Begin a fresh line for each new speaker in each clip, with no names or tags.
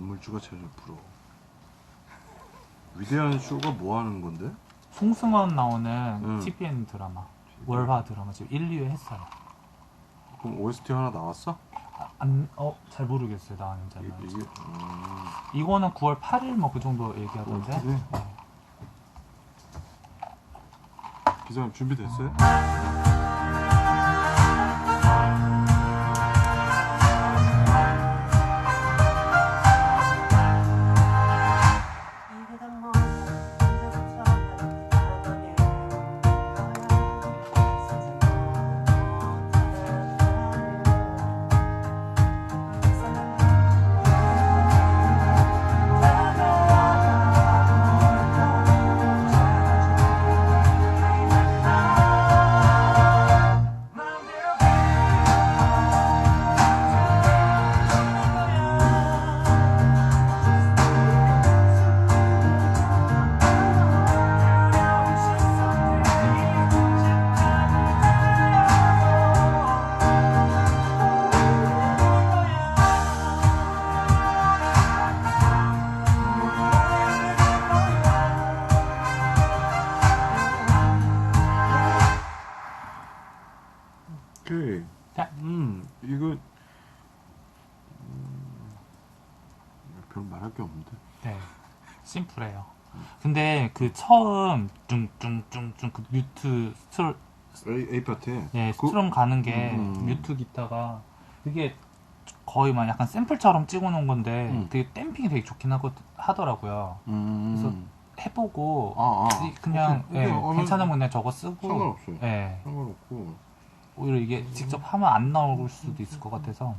건물주가 제일 부러워. 위대한 쇼가 뭐 하는 건데?
송승헌 나오는
음.
TVN 드라마 월화 드라마 지금 1, 2회 했어요.
그럼 OST 하나 나왔어?
아, 안, 어, 잘 모르겠어요
이,
나왔는지는.
이게 음,
이거는 9월 8일 뭐 그 정도 얘기하던데.
어, 그래?
네.
기사님 준비됐어요?
심플해요. 근데 그 처음 뚱뚱뚱뚱 그 뮤트 스트롤
A, A 파트에
예,
그-
스트럼 가는 게
음.
뮤트 기타가 그게 거의 막 약간 샘플처럼 찍어놓은 건데
음.
되게 댐핑이 되게 좋긴 하고 하더라고요.
음,
해보고
아, 아.
이- 그냥. 예, 괜찮으면 그냥 저거 쓰고
상관없어요.
예,
상관없고.
오히려 이게 직접 하면 안 나올 수도 있을 것 같아서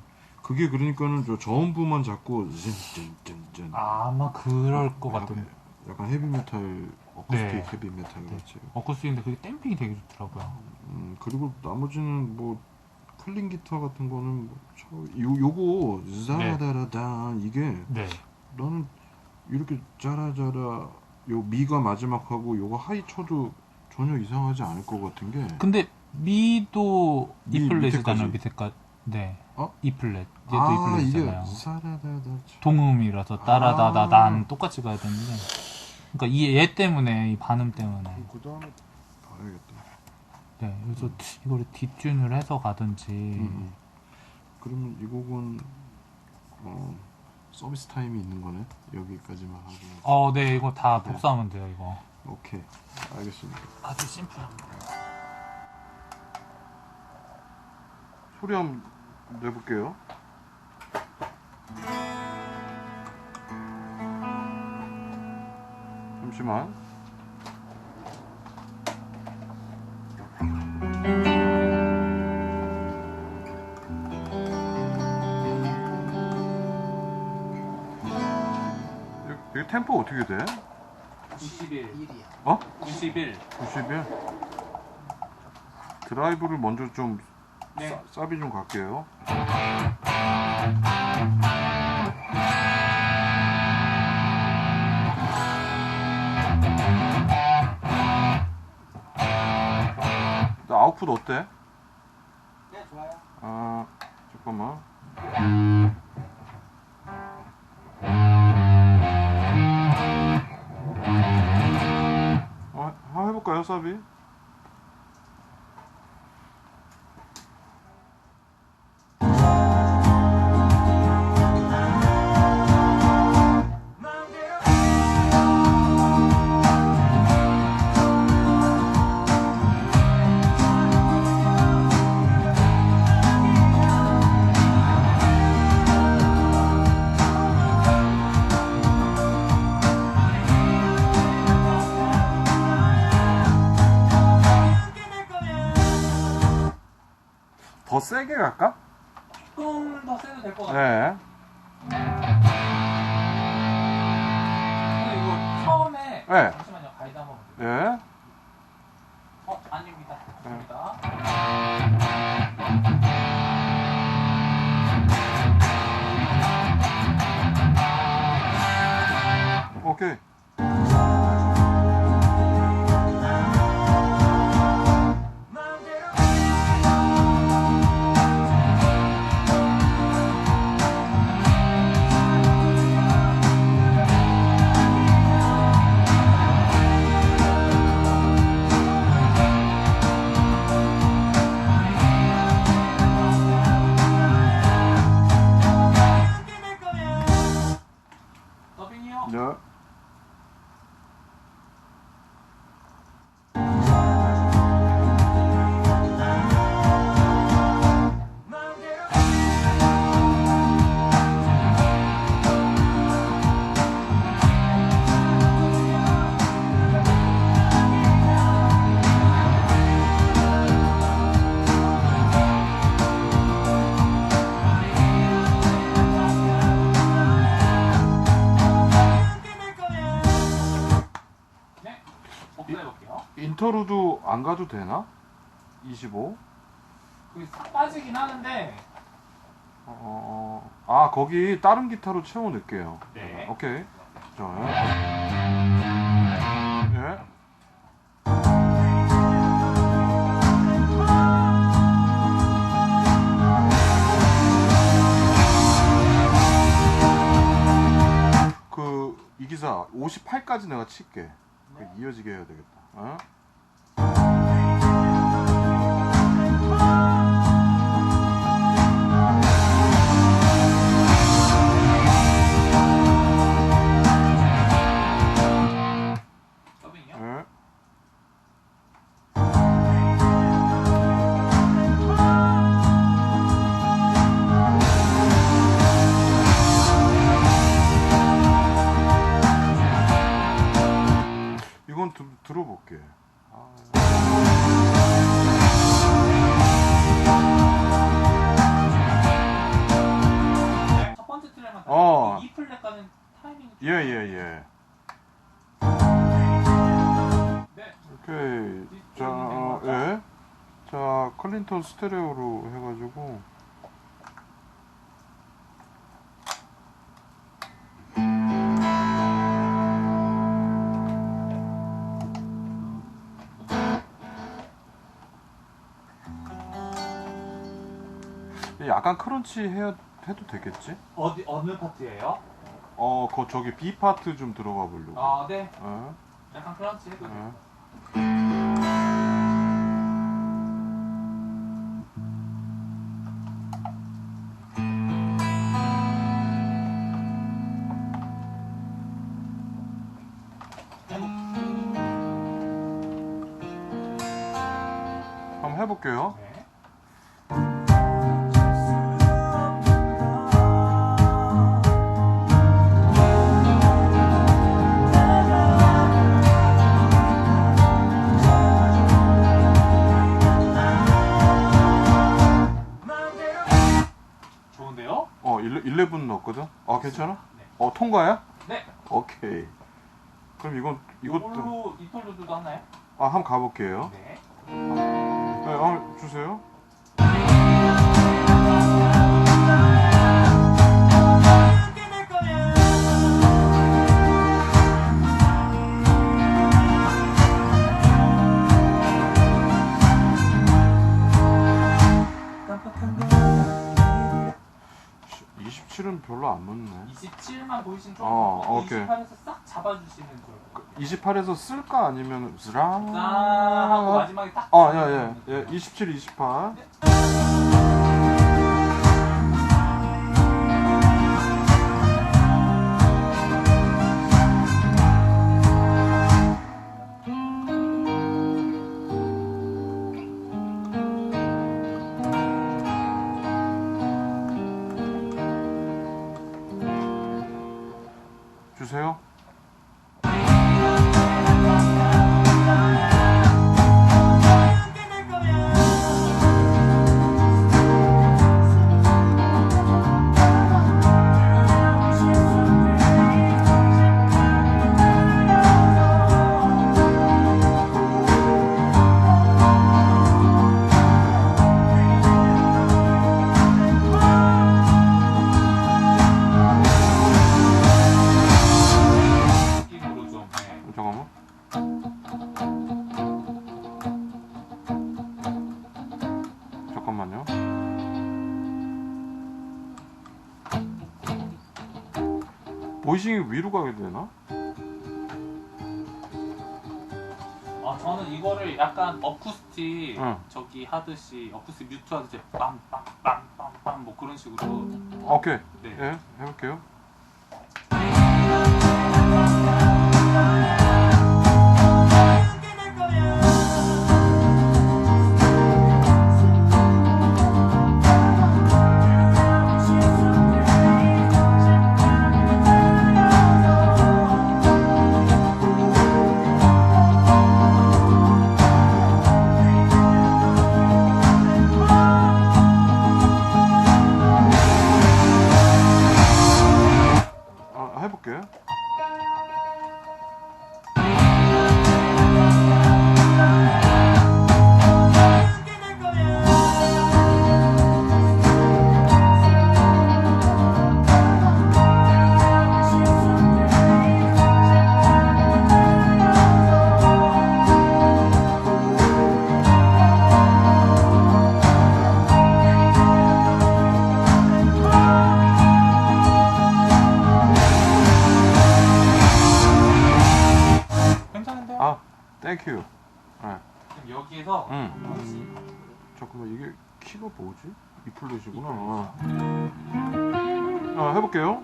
그게 그러니까는 저 저음부만 잡고 찐찐찐찐.
아마 그럴 것 같은
약간 헤비메탈 어쿠스틱
네.
헤비메탈 같이.
어쿠스틱인데 그게 댐핑이 되게 좋더라고요.
음, 그리고 나머지는 뭐 클린 기타 같은 거는 뭐 저, 요 요거 자라다라다 이게
네.
나는 이렇게 짜라짜라 요 미가 마지막하고 요거 하이 쳐도 전혀 이상하지 않을 것 같은 게
근데 미도
미 밑에까지.
밑에까지. 네.
어?
E 플랫. 얘도
아
E 플랫이잖아요. 동음이라서 따라다다단
아.
똑같이 가야 되는데. 그러니까 이 얘 때문에 이 반음 때문에.
그 다음에 봐야겠다.
네. 그래서 이거를 뒷튠을 해서 가든지.
음. 그러면 이 곡은 어, 서비스 타임이 있는 거네. 여기까지만 하고.
어, 네. 이거 다
네.
복사하면 돼요. 이거.
오케이. 알겠습니다.
아주 심플합니다.
소리 한번 내볼게요. 잠시만. 이- 이 템포 어떻게 돼?
91.
어?
91.
90일? 드라이브를 먼저 좀
네.
싸, 사비 좀 갈게요. 나 아웃풋 어때?
네 좋아요
아 잠깐만. 어, 한번 해볼까요, 사비? 더 세게 갈까?
조금 더 세도 될 것 같아요.
네.
근데 이거 처음에
네.
잠시만요. 가이드 한번 볼게요.
네.
어, 아닙니다.
네.
아닙니다.
오케이.
No.
인터루드 안 가도 되나? 25?
그게 싹 빠지긴 하는데
어, 어, 아 거기 다른 기타로 채워 넣을게요.
네.
오케이. 자, 예. 그 이기사 58까지 내가 칠게. 그 이어지게 해야 되겠다. 어?
플랫까지는 타이밍이
예, 예, 예.
네.
오케이. 자, 어, 예. 자, 클린턴 스테레오로 해가지고. 약간 크런치 해야, 해도 되겠지?
어디 어느 파트예요?
어, 거 저기 B 파트 좀 들어가 보려고.
아, 네.
어?
약간 크런치 해도 돼요.
어. 한번 해볼게요. 어, 11 넣었거든? 아, 괜찮아?
네.
어, 통과야?
네.
오케이. 그럼 이건, 이것도.
이걸로 이톨로도 하나요?
아, 한번 가볼게요.
네.
네, 어, 주세요. 별로 안 넣네.
27만 보이신 좀
어, 오케이.
28에서 싹 잡아주시는 그런
28에서 쓸까 아니면 쓰라?
짠 하고 마지막에 딱
아, 예, 예. 예, 27, 28. 주세요. 위로 가게 되나?
아 저는 이거를 약간 어쿠스틱
응.
저기 하듯이 어쿠스틱 뮤트 하듯이 빰빰빰빰빰 뭐 그런 식으로
오케이.
네.
예, 해볼게요.
아
잠깐만 이게 키가 뭐지? 이 플랫이구나 아 해볼게요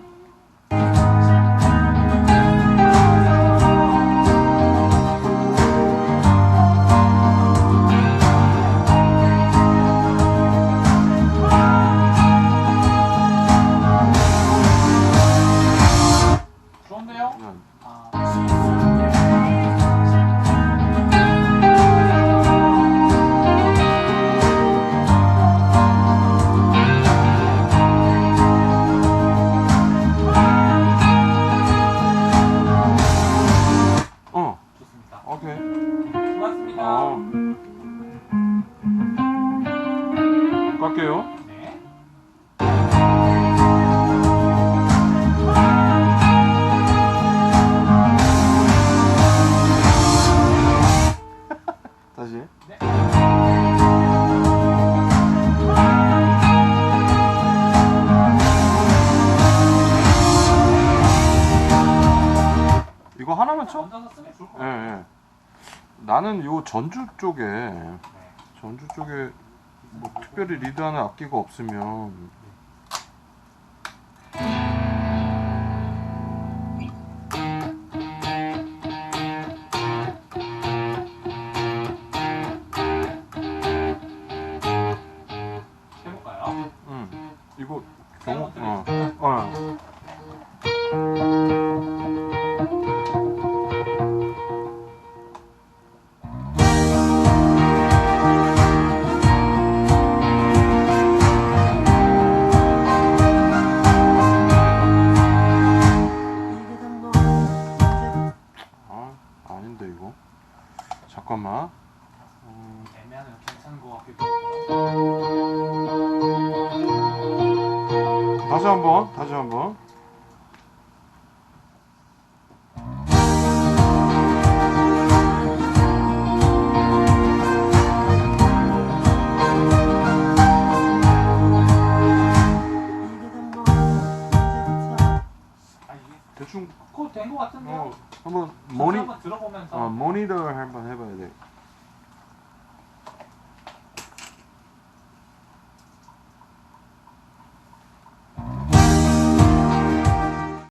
전주 쪽에 전주 쪽에 뭐 특별히 리드하는 악기가 없으면